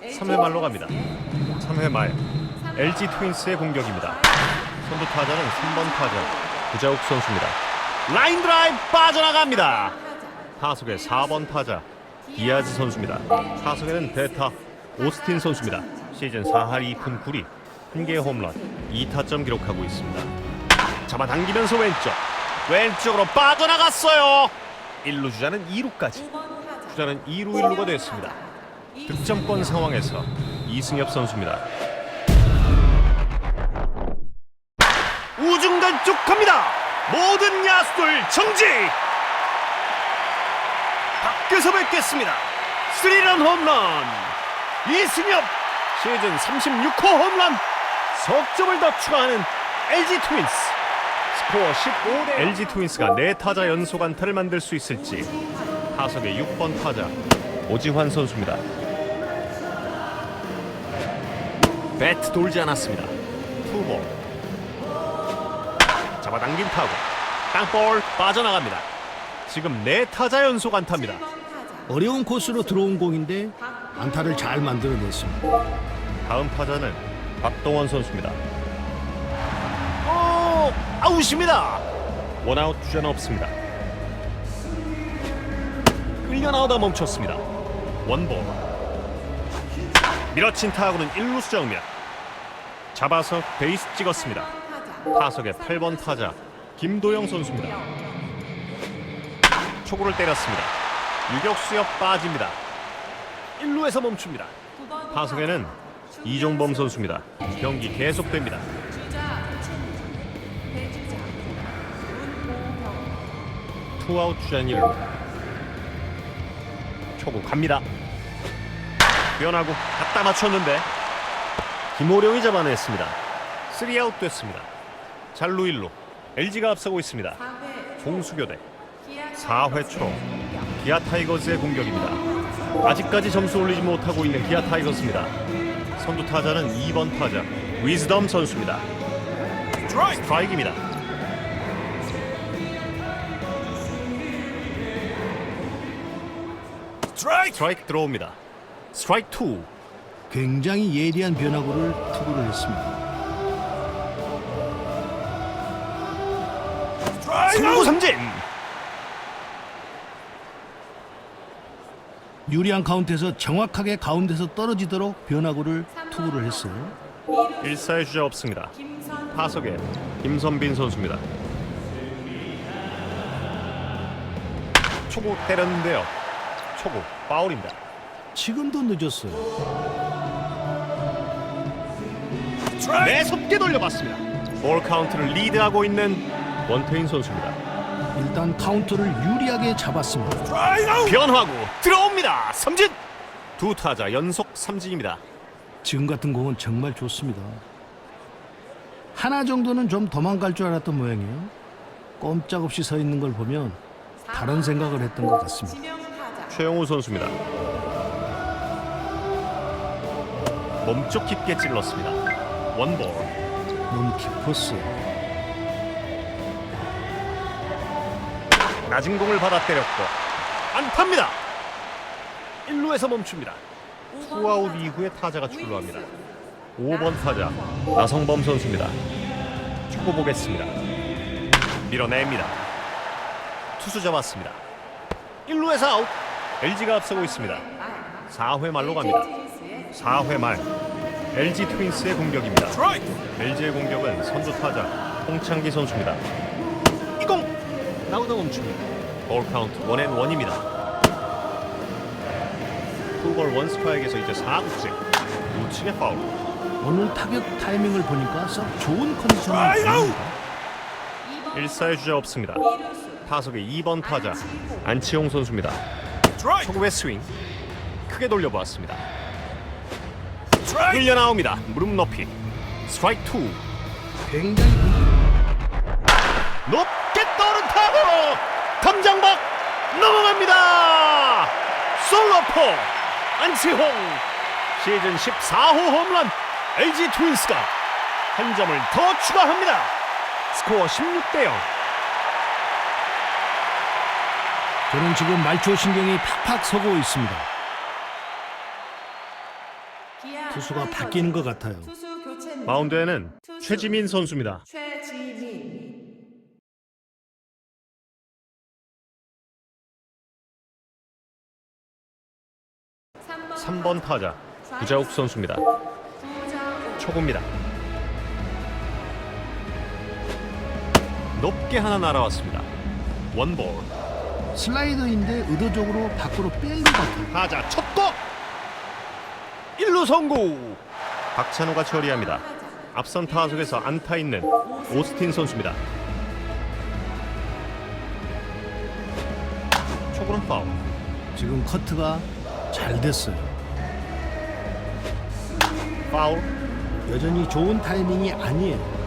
3회 말로 갑니다. 3회 말 LG 트윈스의 공격입니다. 선두 타자는 3번 타자 구자욱 선수입니다. 라인 드라이브 빠져나갑니다. 타석의 4번 타자 디아즈 선수입니다. 타석에는 대타 오스틴 선수입니다. 시즌 4할 2푼 9리 1개의 홈런 2타점 기록하고 있습니다. 잡아당기면서 왼쪽 왼쪽으로 빠져나갔어요. 1루 주자는 2루까지 주자는 2루 1루가 됐습니다. 득점권 상황에서 이승엽 선수입니다. 우중간 쪽 갑니다. 모든 야수들 정지. 밖에서 뵙겠습니다. 스리런 홈런. 이승엽 시즌 36호 홈런. 석점을 더 추가하는 LG 트윈스. 스코어 15대 LG 트윈스가 네 타자 연속 안타를 만들 수 있을지 타석의 6번 타자 오지환 선수입니다. 배트 돌지 않았습니다. 투볼 잡아당긴 타구 땅볼 빠져나갑니다. 지금 네 타자 연속 안타입니다. 어려운 코스로 들어온 공인데 안타를 잘 만들어냈습니다. 다음 타자는 박동원 선수입니다. 오, 아웃입니다. 원아웃 주자는 없습니다. 끌려 나오다 멈췄습니다. 원볼. 밀어친 타구는 1루 수 정면. 잡아서 베이스 찍었습니다. 타석의 8번 타자 김도영 선수입니다. 초구를 때렸습니다. 유격수 옆 빠집니다. 1루에서 멈춥니다. 타석에는 이종범 선수입니다. 경기 계속됩니다. 투아웃 1루. 초구 갑니다. 변하고 갖다 맞췄는데 김호령이 잡아냈습니다. 3아웃 됐습니다. 잘루 1루. LG가 앞서고 있습니다. 종수교대 4회 초 기아 타이거즈의 공격입니다. 아직까지 점수 올리지 못하고 있는 기아 타이거즈입니다. 선두 타자는 2번 타자 위즈덤 선수입니다. 스트라이크입니다. 스트라이크 들어옵니다. 스트라이크 2. 굉장히 예리한 변화구를 투구를 했습니다. 승부 삼진. 유리한 카운트에서 정확하게 가운데서 떨어지도록 변화구를 투구를 했어요. 1사의 주자 없습니다. 타석에 김선빈 선수입니다. 초구 때렸는데요. 초구 파울입니다. 지금도 늦었어요. 매섭게 돌려봤습니다. 볼 카운트를 리드하고 있는 원태인 선수입니다. 일단 카운트를 유리하게 잡았습니다. 변화구 들어옵니다. 삼진. 두 타자 연속 삼진입니다. 지금 같은 공은 정말 좋습니다. 하나 정도는 좀 도망갈 줄 알았던 모양이에요. 꼼짝없이 서 있는 걸 보면 다른 생각을 했던 것 같습니다. 최영우 선수입니다. 몸쪽 깊게 찔렀습니다. 원볼. 너무 깊었어요. 낮은 공을 받아 때렸고 안타입니다. 1루에서 멈춥니다. 투아웃 이후에 타자가 출루합니다. 5번 타자 나성범 선수입니다. 축구 보겠습니다. 밀어냅니다. 투수 잡았습니다. 1루에서 아웃. LG가 앞서고 있습니다. 4회 말로 갑니다. 4회 말 LG 트윈스의 공격입니다. LG의 공격은 선두 타자 홍창기 선수입니다. 이공 나오다 멈춥니다. 볼 카운트 원앤 원입니다. 투볼 원 스트라이크에서 이제 4구째 우측의 파울. 오늘 타격 타이밍을 보니까 썩 좋은 아닙니다. 1사의 주자 없습니다. 타석의 2번 타자 안치홍 선수입니다. 초구의 스윙 크게 돌려보았습니다. 끌려 나옵니다. 무릎 높이 스트라이크 2 굉장히 높게 떠오른 타구 담장 밖 넘어갑니다. 솔로포 안치홍 시즌 14호 홈런 LG 트윈스가 한 점을 더 추가합니다. 스코어 16대 0. 저는 지금 말초 신경이 팍팍 서고 있습니다. 투수가 바뀌는 것 같아요. 투수 교체 마운드에는 최지민 선수입니다. 최지민 3번 타자 구자욱 선수입니다. 구자욱 초구입니다. 높게 하나 날아왔습니다. 원볼 슬라이더인데 의도적으로 밖으로 뺀 것 같아요. 타자 첫고 1루 성공 박찬호가 처리합니다. 앞선 타석에서 안타 있는 오스틴 선수입니다. 초구는 파울 지금 커트가 잘 됐어요. 파울 여전히 좋은 타이밍이 아니에요.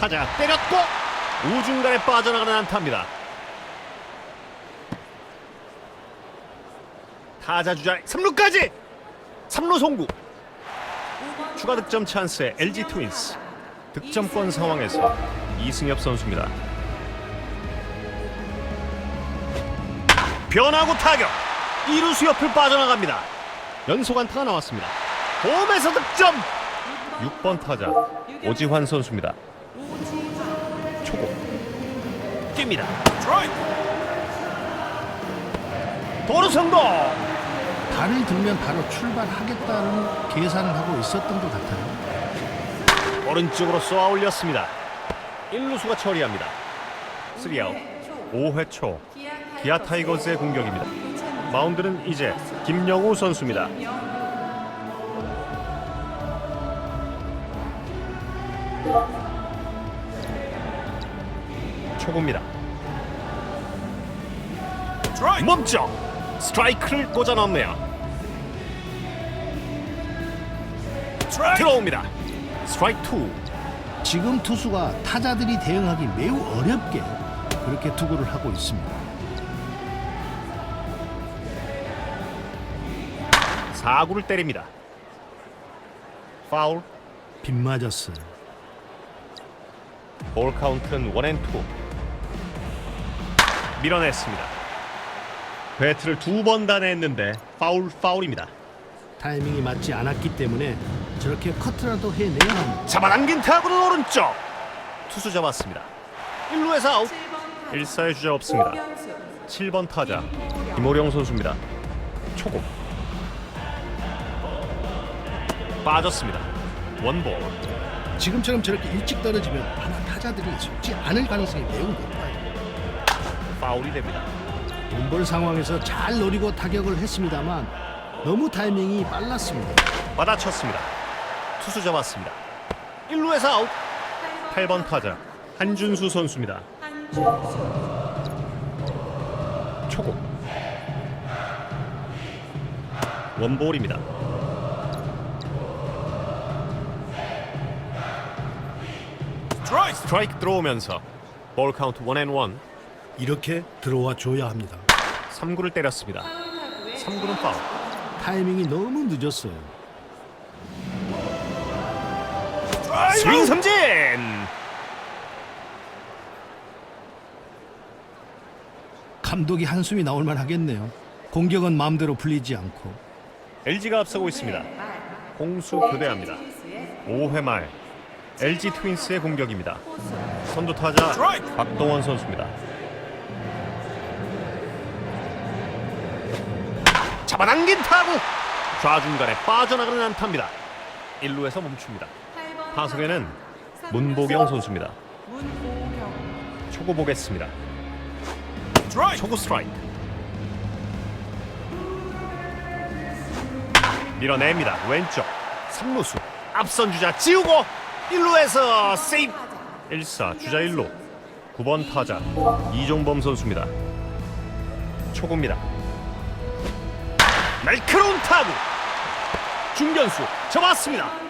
타자 때렸고 우중간에 빠져나가는 안타입니다. 타자 주자 3루까지 3루 송구 추가 득점 찬스의 LG 트윈스 득점권 상황에서 이승엽 선수입니다. 변화구 타격 2루수 옆을 빠져나갑니다. 연속 안타가 나왔습니다. 홈에서 득점 6번 타자 오지환 선수입니다. 초고 뜁니다. 도루 성공. 발을 들면 바로 출발하겠다는 계산을 하고 있었던 것 같아요. 오른쪽으로 쏘아 올렸습니다. 1루수가 처리합니다. 3아웃 5회 초 기아 타이거즈의 공격입니다. 마운드는 이제 김영우 선수입니다. 초구입니다. 멈춰 스트라이크를 꽂아 넣네요. 들어옵니다. 스트라이크 2. 지금 투수가 타자들이 대응하기 매우 어렵게 그렇게 투구를 하고 있습니다. 4구를 때립니다. 파울. 빗 맞았어요. 볼 카운트는 원앤투. 밀어냈습니다. 배트를 두번다 냈는데 파울 파울입니다. 타이밍이 맞지 않았기 때문에 저렇게 커트라도 해내야 합니다. 잡아당긴 타구는 오른쪽. 투수 잡았습니다. 1루에서 아웃. 7번 1사의 주자 없습니다. 변수 7번 타자 김호령 선수입니다. 초고. 빠졌습니다. 원볼. 지금처럼 저렇게 일찍 떨어지면 아마 타자들이 속지 않을 가능성이 매우 높아요. 파울이 됩니다. 원볼 상황에서 잘 노리고 타격을 했습니다만 너무 타이밍이 빨랐습니다. 받아쳤습니다. 투수 잡았습니다. 1루에서 아웃. 8번 타자 한준수 선수입니다. 초고. 원볼입니다. 스트라이크 들어오면서 볼 카운트 원앤원 이렇게 들어와 줘야 합니다. 3구를 때렸습니다. 타구의 3구는 파울. 타이밍이 너무 늦었어요. 스윙 삼진. 감독이 한숨이 나올 만하겠네요. 공격은 마음대로 풀리지 않고 LG가 앞서고 있습니다. 공수 교대합니다. 5회 말 LG 트윈스의 공격입니다. 선두 타자 박동원 선수입니다. 잡아당긴 타구 좌중간에 빠져나가는 안타입니다. 1루에서 멈춥니다. 8번 타석에는 문보경 선수입니다. 문보경 초구 보겠습니다. 초구 스트라이크. 밀어냅니다. 왼쪽 3루수 앞선 주자 지우고 1루에서 세이브 1사 주자 1루 9번 타자 이종범 선수입니다. 초구입니다. 날카로운 타구 중견수 잡았습니다.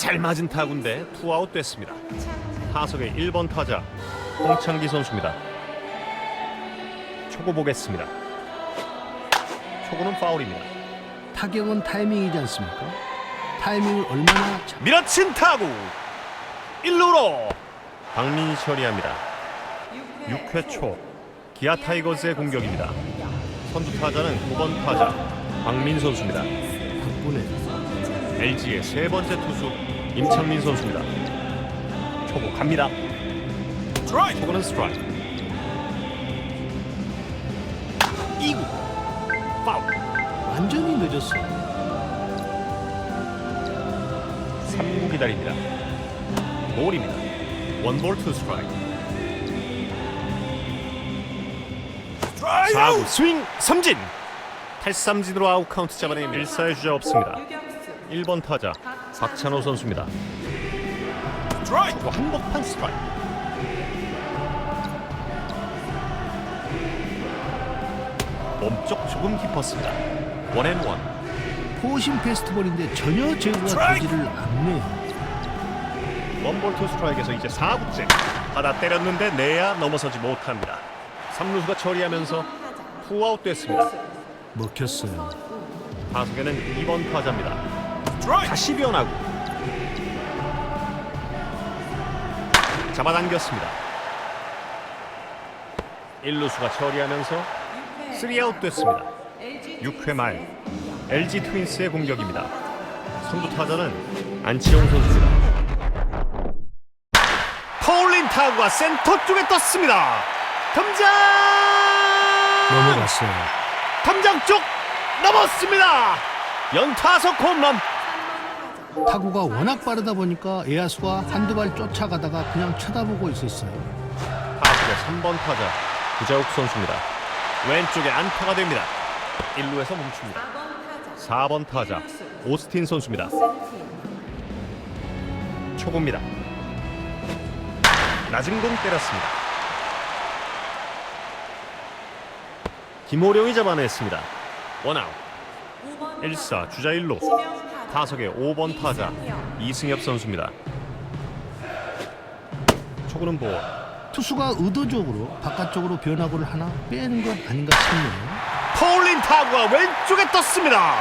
1번 타자 잘 맞은 타구인데 투아웃 됐습니다. 창 타석의 1번 타자 홍창기 선수입니다. 초구 보겠습니다. 초구는 파울입니다. 타격은 타이밍이지 않습니까? 타이밍을 얼마나 잘 밀어친 타구 1루로 박민이 처리합니다. 6회 초 기아 타이거즈의 공격입니다. 선두 타자는 9번 타자 박민 선수입니다. 바꾸네. LG의 세 번째 투수 임창민 선수입니다. 초구 갑니다. 초구는 스트라이크. 2구 파울. 완전히 늦었어. 3구 기다립니다. 볼입니다. 원볼 투 스트라이크. 4구 스윙 삼진. 탈삼진으로 아웃 카운트 잡아내며 1사의 주자 없습니다. 유격수 1번 타자 박찬호 선수입니다. 초구 한복판 스트라이크. 몸쪽 조금 깊었습니다. 원앤원. 포심 페스티벌인데 전혀 제구가 되지를 않네요. 원볼 투 스트라이크에서 이제 4구째 받아 때렸는데 내야 넘어서지 못합니다. 3루수가 처리하면서 투아웃 됐습니다. 먹혔어요. 타석에는 2번 타자입니다. 다시 변하고 잡아당겼습니다. 1루수가 처리하면서 3아웃 됐습니다. 6회 말 LG 트윈스의 공격입니다. 선두 타자는 안치홍 선수입니다. 파울린 타구가 센터 쪽에 떴습니다. 덤장 넘어갔어요. 탐장 쪽 넘었습니다. 연타석 홈런. 타구가 워낙 빠르다 보니까 에야수가 한두 발 쫓아가다가 그냥 쳐다보고 있었어요. 타석의 3번 타자 구자욱 선수입니다. 왼쪽에 안타가 됩니다. 1루에서 멈춥니다. 4번 타자 오스틴 선수입니다. 초구입니다. 낮은 공 때렸습니다. 김호령이 잡아냈습니다. 원아웃 1사 주자 1루 타석의 5번 타자 이승엽 선수입니다. 초구는 볼 투수가 의도적으로 바깥쪽으로 변화구를 하나 빼는 건 아닌가 싶네요. 파울린 타구가 왼쪽에 떴습니다.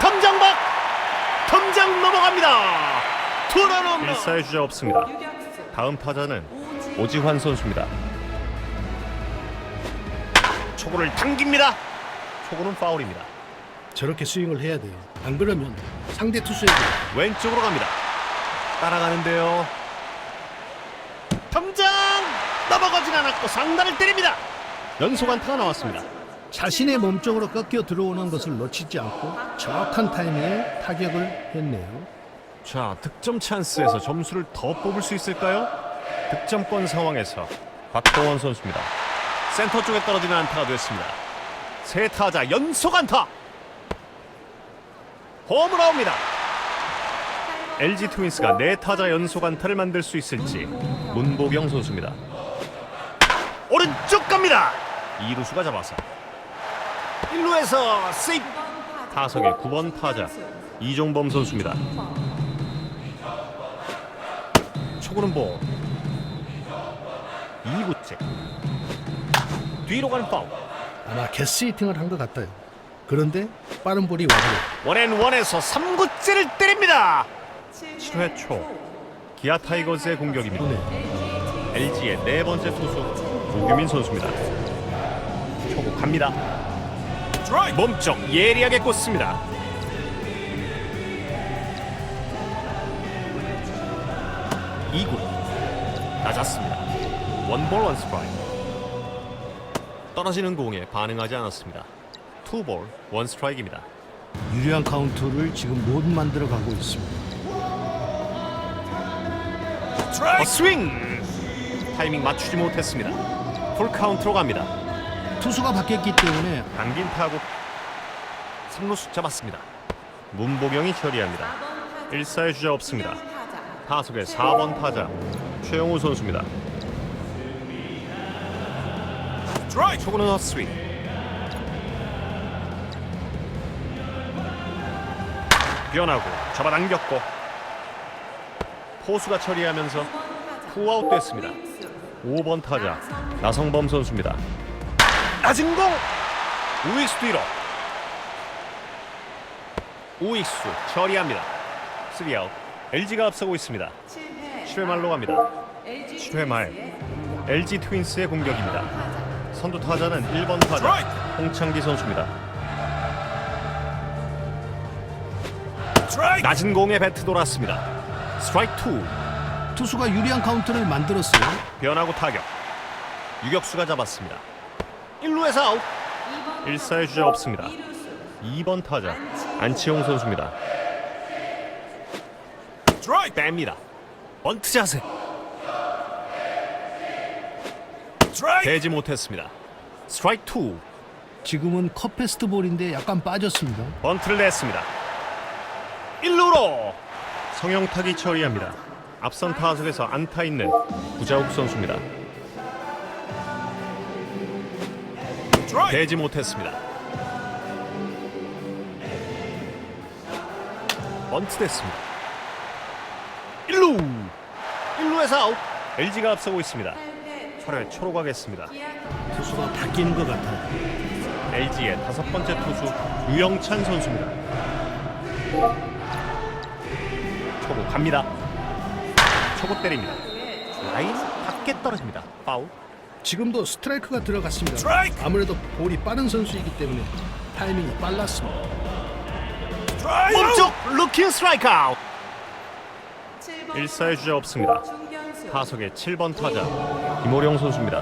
덤장박 덤장 넘어갑니다. 투런홈 1사의 주자 없습니다. 다음 타자는 오지환 선수입니다. 초구를 당깁니다. 초구는 파울입니다. 저렇게 스윙을 해야 돼요. 안 그러면 상대 투수에게 왼쪽으로 갑니다. 따라가는데요. 덤장 넘어가진 않았고 상단을 때립니다. 연속 안타가 나왔습니다. 자신의 몸쪽으로 꺾여 들어오는 것을 놓치지 않고 정확한 타이밍에 타격을 했네요. 자, 득점 찬스에서 점수를 더 뽑을 수 있을까요? 득점권 상황에서 박동원 선수입니다. 센터 쪽에 떨어지는 안타가 됐습니다. 세 타자 연속 안타. 홈으로 옵니다. LG 트윈스가 네 타자 연속 안타를 만들 수 있을지 문보경 선수입니다. 오른쪽 갑니다. 이루수가 잡아서 1루에서 세이프. 타석의 9번 타자 이종범 선수입니다. 초구는 볼 2구째 뒤로 가는 파울 아마 개스히팅을 한 것 같아요. 그런데 빠른 볼이 와버려. 원앤원에서 3구째를 때립니다. 7회 초 기아 타이거즈의 공격입니다. 네. LG의 네 번째 투수 조규민 선수입니다. 초구 갑니다. 몸쪽 예리하게 꽂습니다. 이구 낮았습니다. 원볼 원스트라이크. 떨어지는 공에 반응하지 않았습니다 투볼 원스트라이크입니다. 유리한 카운트를 지금 못 만들어 가고 있습니다. 어, 스윙! 타이밍 맞추지 못했습니다. 풀 카운트로 갑니다. 투수가 바뀌었기 때문에 당긴 타구 3루수 잡았습니다. 문보경이 처리합니다. 1사의 주자 없습니다. 타석의 4번 타자 최영우 선수입니다. 초구는 헛스윙 변하고 잡아당겼고 포수가 처리하면서 투아웃 됐습니다. 5번 타자 나성범 선수입니다. 낮은 공! 우익수 뒤로. 우익수 처리합니다. 3아웃. LG가 앞서고 있습니다. 7회 말로 갑니다. 7회 말. LG 트윈스의 공격입니다. 선두 타자는 1번 타자 홍창기 선수입니다 낮은 공에 배트 돌았습니다. 스트라이크 2. 투수가 유리한 카운트를 만들었어요. 변하고 타격. 유격수가 잡았습니다. 1루에서 아웃. 1사의 주자 없습니다. 2번 타자 안치홍 선수입니다. 뺍니다. 번트 자세. 되지 못했습니다. 스트라이크 2. 지금은 컵페스트 볼인데 약간 빠졌습니다. 번트를 냈습니다. 1루로 성형타기 처리합니다. 앞선 타석에서 안타 있는 구자욱 선수입니다. 되지 못했습니다. 번트 됐습니다. 1루 1루에서 아웃 LG가 앞서고 있습니다. 8회 초로 가겠습니다. 투수가 바뀌는 것 같아요. LG의 다섯 번째 투수 유영찬 선수입니다. 초구 갑니다. 초구 때립니다. 라인 밖에 떨어집니다. 파울. 지금도 스트라이크가 들어갔습니다. 아무래도 볼이 빠른 선수이기 때문에 타이밍이 빨랐습니다. 몸쪽 루킹 스트라이크 아웃. 7번 1사의 주자 없습니다. 타석의 7번 타자 김호령 선수입니다.